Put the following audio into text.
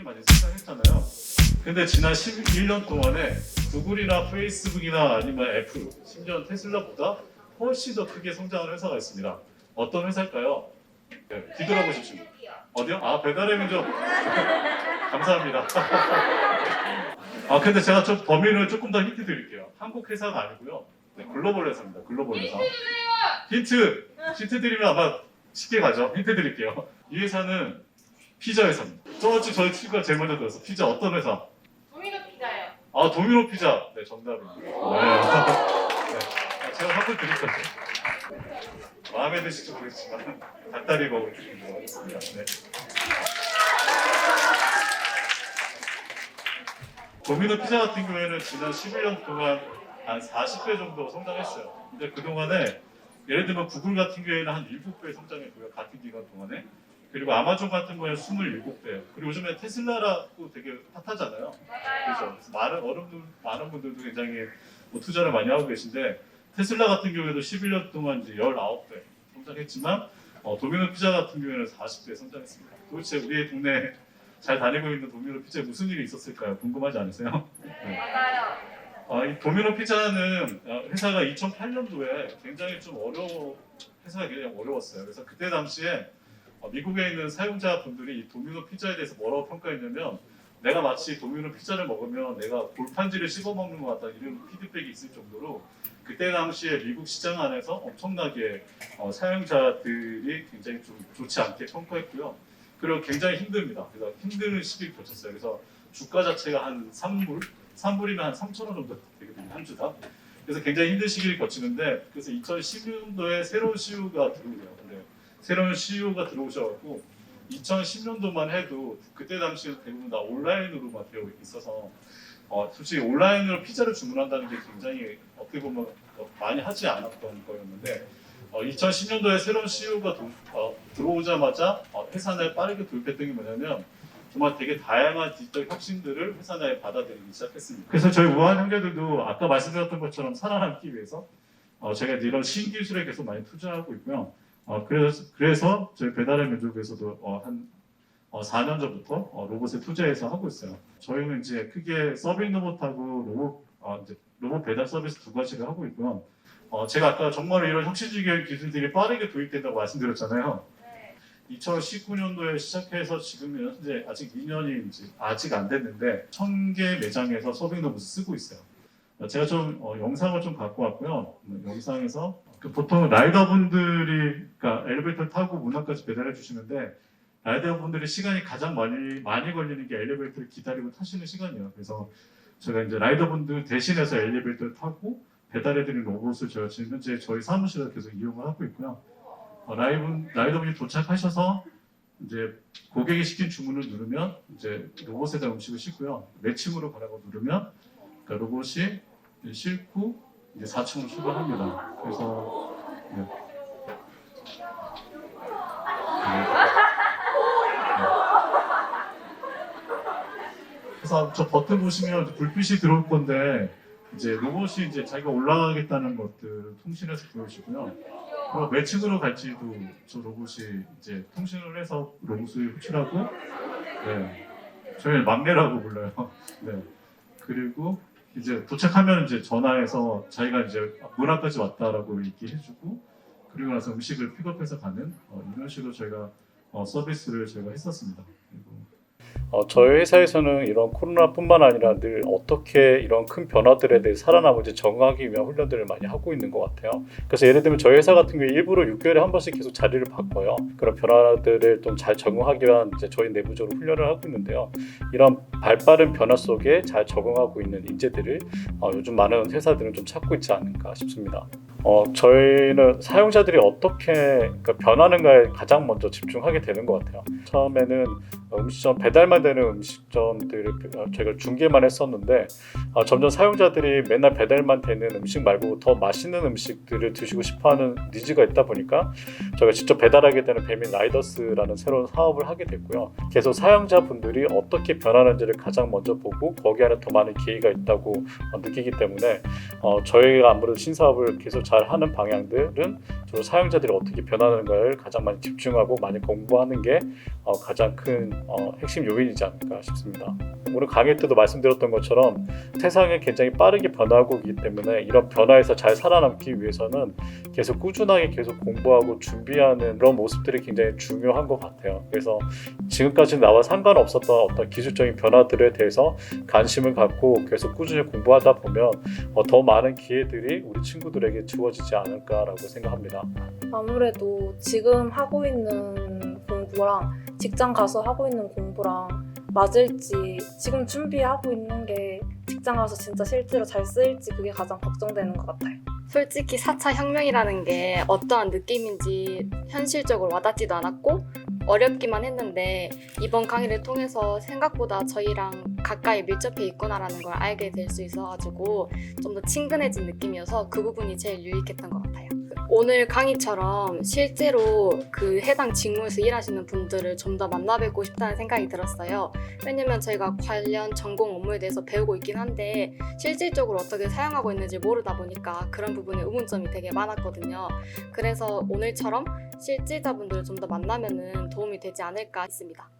크게 많이 성장했잖아요. 근데 지난 11년 동안에 구글이나 페이스북이나 아니면 애플, 심지어 테슬라보다 훨씬 더 크게 성장한 회사가 있습니다. 어떤 회사일까요? 네, 뒤돌아보 십시오. 어디요? 아 배달의 민족. 감사합니다. 아 근데 제가 좀 범위를 조금 더 힌트 드릴게요. 한국 회사가 아니고요. 네, 글로벌 회사입니다. 글로벌 회사. 힌트! 힌트 드리면 아마 쉽게 가죠. 힌트 드릴게요. 이 회사는 피자 회사입니다. 저번 주 저희 친구가 제일 먼저 들었어. 피자 어떤 회사? 도미노 피자요. 아 도미노 피자. 네 정답입니다. 네. 네. 아, 제가 한번 드릴 거죠. 마음에 드실지 모르겠지만 닭다리 먹을 준비를 하겠습니다. 네. 도미노 피자 같은 경우에는 지난 11년 동안 한 40배 정도 성장했어요. 근데 그 동안에 예를 들면 구글 같은 경우에는 한 7배 성장했고요. 같은 기간 동안에. 그리고 아마존 같은 경우에는 27배. 그리고 요즘에 테슬라라고 되게 핫하잖아요. 그래서 많은 어른들, 많은 분들도 굉장히 뭐 투자를 많이 하고 계신데 테슬라 같은 경우에도 11년 동안 이제 19배 성장했지만 어, 도미노 피자 같은 경우에는 40배 성장했습니다. 도대체 우리 동네 잘 다니고 있는 도미노 피자에 무슨 일이 있었을까요? 궁금하지 않으세요? 맞아요. 아, 이 도미노 피자는 어, 회사가 2008년도에 굉장히 좀 어려워 회사가 굉장히 어려웠어요. 그래서 그때 당시에 어, 미국에 있는 사용자 분들이 이 도미노 피자에 대해서 뭐라고 평가했냐면 내가 마치 도미노 피자를 먹으면 내가 골판지를 씹어 먹는 것 같다 이런 피드백이 있을 정도로 그때 당시에 미국 시장 안에서 엄청나게 어, 사용자들이 굉장히 좀 좋지 않게 평가했고요. 그리고 굉장히 힘듭니다. 그래서 힘든 시기를 거쳤어요. 그래서 주가 자체가 한 3불, 3불이면 한 3천 원 정도 되거든요, 한 주당. 그래서 굉장히 힘든 시기를 거치는데 그래서 2010년도에 새로운 CEO가 들어오고요. 새로운 CEO가 들어오셔갖고 2010년도만 해도 그때 당시에 대부분 다 온라인으로만 되어 있어서 어, 솔직히 온라인으로 피자를 주문한다는 게 굉장히 어떻게 보면 어, 많이 하지 않았던 거였는데 어, 2010년도에 새로운 CEO가 어, 들어오자마자 어, 회사 내에 빠르게 도입했던 게 뭐냐면 정말 되게 다양한 디지털 혁신들을 회사 내에 받아들이기 시작했습니다. 그래서 저희 우한 형제들도 아까 말씀드렸던 것처럼 살아남기 위해서 어, 제가 이런 신기술에 계속 많이 투자하고 있고요. 어, 그래서, 그래서 저희 배달의 민족에서도 어, 한 어, 4년 전부터 어, 로봇에 투자해서 하고 있어요. 저희는 이제 크게 서빙 로봇하고 로봇, 어, 이제 로봇 배달 서비스 두 가지를 하고 있고요. 어, 제가 아까 정말 이런 혁신적인 기술들이 빠르게 도입된다고 말씀드렸잖아요. 네. 2019년도에 시작해서 지금 현재 아직 2년이 이제 아직 안 됐는데 1000개 매장에서 서빙 로봇을 쓰고 있어요. 어, 제가 좀 어, 영상을 좀 갖고 왔고요. 음, 영상에서 그 보통 라이더분들이 그러니까 엘리베이터 타고 문 앞까지 배달해 주시는데 라이더분들이 시간이 가장 많이 많이 걸리는 게 엘리베이터를 기다리고 타시는 시간이에요. 그래서 제가 이제 라이더분들 대신해서 엘리베이터를 타고 배달해드리는 로봇을 제가 지금 현재 저희 사무실에서 계속 이용을 하고 있고요. 어, 라이브, 라이더분이 도착하셔서 이제 고객이 시킨 주문을 누르면 이제 로봇에다 음식을 싣고요. 매칭으로 가라고 누르면 그러니까 로봇이 싣고 이제 4층으로 출발합니다. 그래서 네. 그래서 저 버튼 보시면 불빛이 들어올 건데 이제 로봇이 이제 자기가 올라가겠다는 것들 통신해서 보여주고요. 그리고 매칭으로 갈지도 저 로봇이 이제 통신을 해서 로봇을 호출하고 네. 저희 막내라고 불러요. 네. 그리고 이제 도착하면 이제 전화해서 자기가 이제 문 앞까지 왔다라고 얘기해주고 그리고 나서 음식을 픽업해서 가는 어, 이런 식으로 저희가 어, 서비스를 저희가 했었습니다. 그리고 어, 저희 회사에서는 이런 코로나뿐만 아니라 늘 어떻게 이런 큰 변화들에 대해 살아남을지 적응하기 위한 훈련들을 많이 하고 있는 것 같아요. 그래서 예를 들면 저희 회사 같은 경우에 일부러 6개월에 한 번씩 계속 자리를 바꿔요. 그런 변화들을 좀 잘 적응하기 위한 이제 저희 내부적으로 훈련을 하고 있는데요. 이런 발빠른 변화 속에 잘 적응하고 있는 인재들을 어, 요즘 많은 회사들은 좀 찾고 있지 않을까 싶습니다. 어, 저희는 사용자들이 어떻게 그러니까 변하는가에 가장 먼저 집중하게 되는 것 같아요. 처음에는 음식점 배달만 되는 음식점들을 어, 저희가 중계만 했었는데 어, 점점 사용자들이 맨날 배달만 되는 음식 말고 더 맛있는 음식들을 드시고 싶어하는 니즈가 있다 보니까 저희가 직접 배달하게 되는 배민 라이더스라는 새로운 사업을 하게 됐고요. 계속 사용자분들이 어떻게 변하는지를 가장 먼저 보고 거기 안에 더 많은 기회가 있다고 어, 느끼기 때문에 어, 저희가 아무래도 신사업을 계속 잘 하는 방향들은 주로 사용자들이 어떻게 변하는가를 가장 많이 집중하고 많이 공부하는 게 어, 가장 큰 어, 핵심 요인이지 않을까 싶습니다. 오늘 강의 때도 말씀드렸던 것처럼 세상이 굉장히 빠르게 변하고 있기 때문에 이런 변화에서 잘 살아남기 위해서는 계속 꾸준하게 계속 공부하고 준비하는 그런 모습들이 굉장히 중요한 것 같아요. 그래서 지금까지 나와 상관없었던 어떤 기술적인 변화들에 대해서 관심을 갖고 계속 꾸준히 공부하다 보면 어, 더 많은 기회들이 우리 친구들에게 주어지지 않을까라고 생각합니다. 아무래도 지금 하고 있는 공부랑 직장 가서 하고 있는 공부랑 맞을지 지금 준비하고 있는 게 직장 가서 진짜 실제로 잘 쓰일지 그게 가장 걱정되는 것 같아요. 솔직히 4차 혁명이라는 게 어떠한 느낌인지 현실적으로 와닿지도 않았고 어렵기만 했는데 이번 강의를 통해서 생각보다 저희랑 가까이 밀접해 있구나라는 걸 알게 될 수 있어가지고 좀 더 친근해진 느낌이어서 그 부분이 제일 유익했던 것 같아요. 오늘 강의처럼 실제로 그 해당 직무에서 일하시는 분들을 좀 더 만나뵙고 싶다는 생각이 들었어요. 왜냐면 저희가 관련 전공 업무에 대해서 배우고 있긴 한데 실질적으로 어떻게 사용하고 있는지 모르다 보니까 그런 부분에 의문점이 되게 많았거든요. 그래서 오늘처럼 실질자분들을 좀 더 만나면은 도움이 되지 않을까 했습니다.